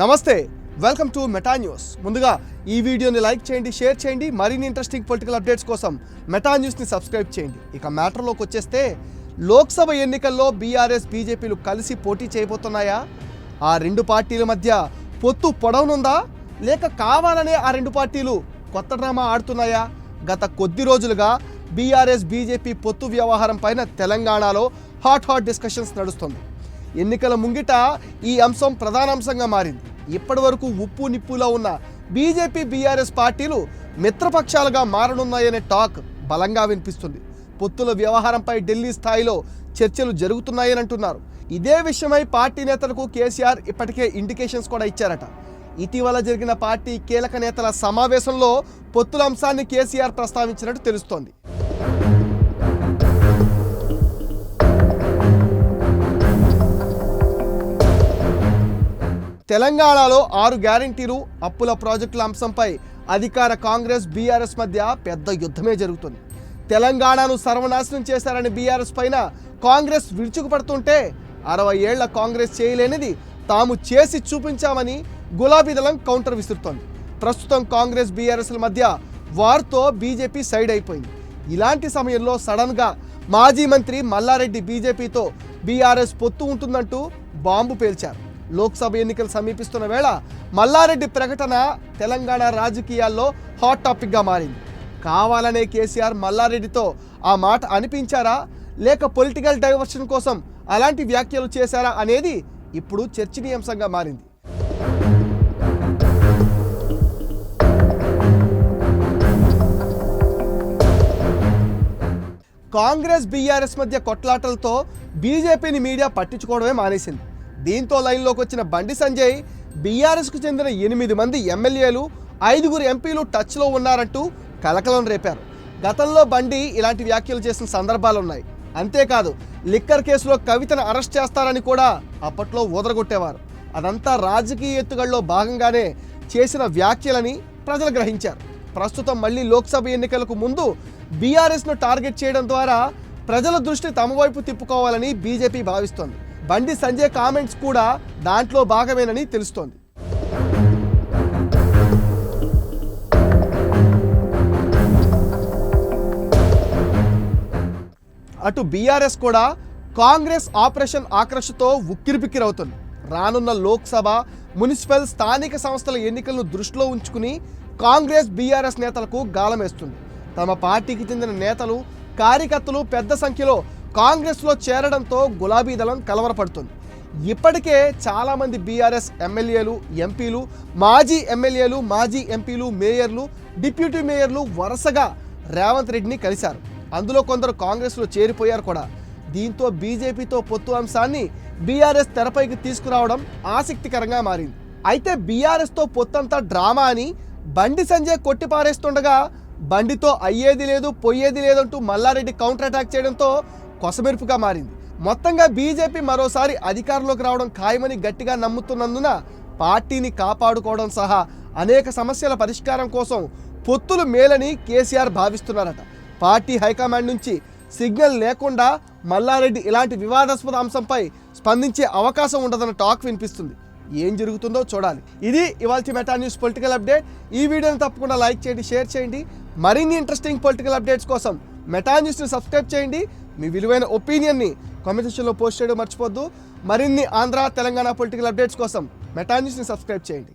నమస్తే welcome to meta news ముందుగా ఈ వీడియోని లైక్ చేయండి షేర్ చేయండి మరిన్ని ఇంట్రెస్టింగ్ పొలిటికల్ అప్డేట్స్ కోసం మెటా న్యూస్ని సబ్స్క్రైబ్ చేయండి. ఇక మ్యాటర్లోకి వచ్చేస్తే లోక్సభ ఎన్నికల్లో బీఆర్ఎస్ బీజేపీలు కలిసి పోటీ చేయబోతున్నాయా? ఆ రెండు పార్టీల మధ్య పొత్తు పొడవనుందా? లేక కావాలనే ఆ రెండు పార్టీలు కొత్త డ్రామా ఆడుతున్నాయా? గత కొద్ది రోజులుగా బీఆర్ఎస్ బీజేపీ పొత్తు వ్యవహారం పైన తెలంగాణలో హాట్ హాట్ డిస్కషన్స్ నడుస్తుంది. ఎన్నికల ముంగిట ఈ అంశం ప్రధాన అంశంగా మారింది. ఇప్పటి వరకు ఉప్పు నిప్పులో ఉన్న బీజేపీ బీఆర్ఎస్ పార్టీలు మిత్రపక్షాలుగా మారనున్నాయనే టాక్ బలంగా వినిపిస్తుంది. పొత్తుల వ్యవహారంపై ఢిల్లీ స్థాయిలో చర్చలు జరుగుతున్నాయని అంటున్నారు. ఇదే విషయమై పార్టీ నేతలకు కేసీఆర్ ఇప్పటికే ఇండికేషన్స్ కూడా ఇచ్చారట. ఇటీవల జరిగిన పార్టీ కీలక నేతల సమావేశంలో పొత్తుల అంశాన్ని కేసీఆర్ ప్రస్తావించినట్టు తెలుస్తోంది. తెలంగాణలో ఆరు గ్యారంటీలు అప్పుల ప్రాజెక్టుల అంశంపై అధికార కాంగ్రెస్ బీఆర్ఎస్ మధ్య పెద్ద యుద్ధమే జరుగుతుంది. తెలంగాణను సర్వనాశనం చేశారని బీఆర్ఎస్ పైన కాంగ్రెస్ విరుచుకుపడుతుంటే అరవై ఏళ్ళ కాంగ్రెస్ చేయలేనిది తాము చేసి చూపించామని గులాబీ దళం కౌంటర్ విసురుతోంది. ప్రస్తుతం కాంగ్రెస్ బీఆర్ఎస్ల మధ్య వార్తో బీజేపీ సైడ్ అయిపోయింది. ఇలాంటి సమయంలో సడన్గా మాజీ మంత్రి మల్లారెడ్డి బీజేపీతో బీఆర్ఎస్ పొత్తు ఉంటుందంటూ బాంబు పేల్చారు. లోక్సభ ఎన్నికలు సమీపిస్తున్న వేళ మల్లారెడ్డి ప్రకటన తెలంగాణ రాజకీయాల్లో హాట్ టాపిక్గా మారింది. కావాలనే కేసీఆర్ మల్లారెడ్డితో ఆ మాట అనిపించారా? లేక పొలిటికల్ డైవర్షన్ కోసం అలాంటి వ్యాఖ్యలు చేశారా అనేది ఇప్పుడు చర్చనీయాంశంగా మారింది. కాంగ్రెస్ బీఆర్ఎస్ మధ్య కొట్లాటలతో బీజేపీని మీడియా పట్టించుకోవడమే మానేసింది. దీంతో లైన్లోకి వచ్చిన బండి సంజయ్ బీఆర్ఎస్కు చెందిన ఎనిమిది మంది ఎమ్మెల్యేలు ఐదుగురు ఎంపీలు టచ్లో ఉన్నారంటూ కలకలం రేపారు. గతంలో బండి ఇలాంటి వ్యాఖ్యలు చేసిన సందర్భాలు ఉన్నాయి. అంతేకాదు లిక్కర్ కేసులో కవితను అరెస్ట్ చేస్తారని కూడా అప్పట్లో ఊదరగొట్టేవారు. అదంతా రాజకీయ ఎత్తుగడలో భాగంగానే చేసిన వ్యాఖ్యలని ప్రజలు గ్రహించారు. ప్రస్తుతం మళ్ళీ లోక్సభ ఎన్నికలకు ముందు బీఆర్ఎస్ను టార్గెట్ చేయడం ద్వారా ప్రజల దృష్టి తమ వైపు తిప్పుకోవాలని బీజేపీ భావిస్తోంది. బండి సంజయ్ కామెంట్స్ కూడా దాంట్లో భాగమేనని తెలుస్తోంది. అటు బీఆర్ఎస్ కూడా కాంగ్రెస్ ఆపరేషన్ ఆకర్షతో ఉక్కిరిబిక్కిరవుతుంది. రానున్న లోక్సభ మున్సిపల్ స్థానిక సంస్థల ఎన్నికలను దృష్టిలో ఉంచుకుని కాంగ్రెస్ బీఆర్ఎస్ నేతలకు గాలమేస్తుంది. తమ పార్టీకి చెందిన నేతలు కార్యకర్తలు పెద్ద సంఖ్యలో కాంగ్రెస్లో చేరడంతో గులాబీ దళం కలవరపడుతుంది. ఇప్పటికే చాలామంది బీఆర్ఎస్ ఎమ్మెల్యేలు ఎంపీలు మాజీ ఎమ్మెల్యేలు మాజీ ఎంపీలు మేయర్లు డిప్యూటీ మేయర్లు వరుసగా రేవంత్ రెడ్డిని కలిశారు. అందులో కొందరు కాంగ్రెస్లో చేరిపోయారు కూడా. దీంతో బీజేపీతో పొత్తు అంశాన్ని బీఆర్ఎస్ తెరపైకి తీసుకురావడం ఆసక్తికరంగా మారింది. అయితే బీఆర్ఎస్తో పొత్తంతా డ్రామా అని బండి సంజయ్ కొట్టిపారేస్తుండగా బండితో అయ్యేది లేదు పొయ్యేది లేదంటూ మల్లారెడ్డి కౌంటర్ అటాక్ చేయడంతో కొసమెరుపుగా మారింది. మొత్తంగా బీజేపీ మరోసారి అధికారంలోకి రావడం ఖాయమని గట్టిగా నమ్ముతున్నందున పార్టీని కాపాడుకోవడం సహా అనేక సమస్యల పరిష్కారం కోసం పొత్తులు మేలని కేసీఆర్ భావిస్తున్నారట. పార్టీ హైకమాండ్ నుంచి సిగ్నల్ లేకుండా మల్లారెడ్డి ఇలాంటి వివాదాస్పద అంశంపై స్పందించే అవకాశం ఉండదన్న టాక్ వినిపిస్తుంది. ఏం జరుగుతుందో చూడాలి. ఇది ఇవాళ మెటా న్యూస్ పొలిటికల్ అప్డేట్. ఈ వీడియోని తప్పకుండా లైక్ చేయండి షేర్ చేయండి. మరిన్ని ఇంట్రెస్టింగ్ పొలిటికల్ అప్డేట్స్ కోసం మెటా న్యూస్ని సబ్స్క్రైబ్ చేయండి. మీ విలువైన ఒపీనియన్ని కామెంట్ సెక్షన్లో పోస్ట్ చేయడం మర్చిపోద్దు మరిన్ని ఆంధ్ర తెలంగాణ పొలిటికల్ అప్డేట్స్ కోసం మెటా సబ్స్క్రైబ్ చేయండి.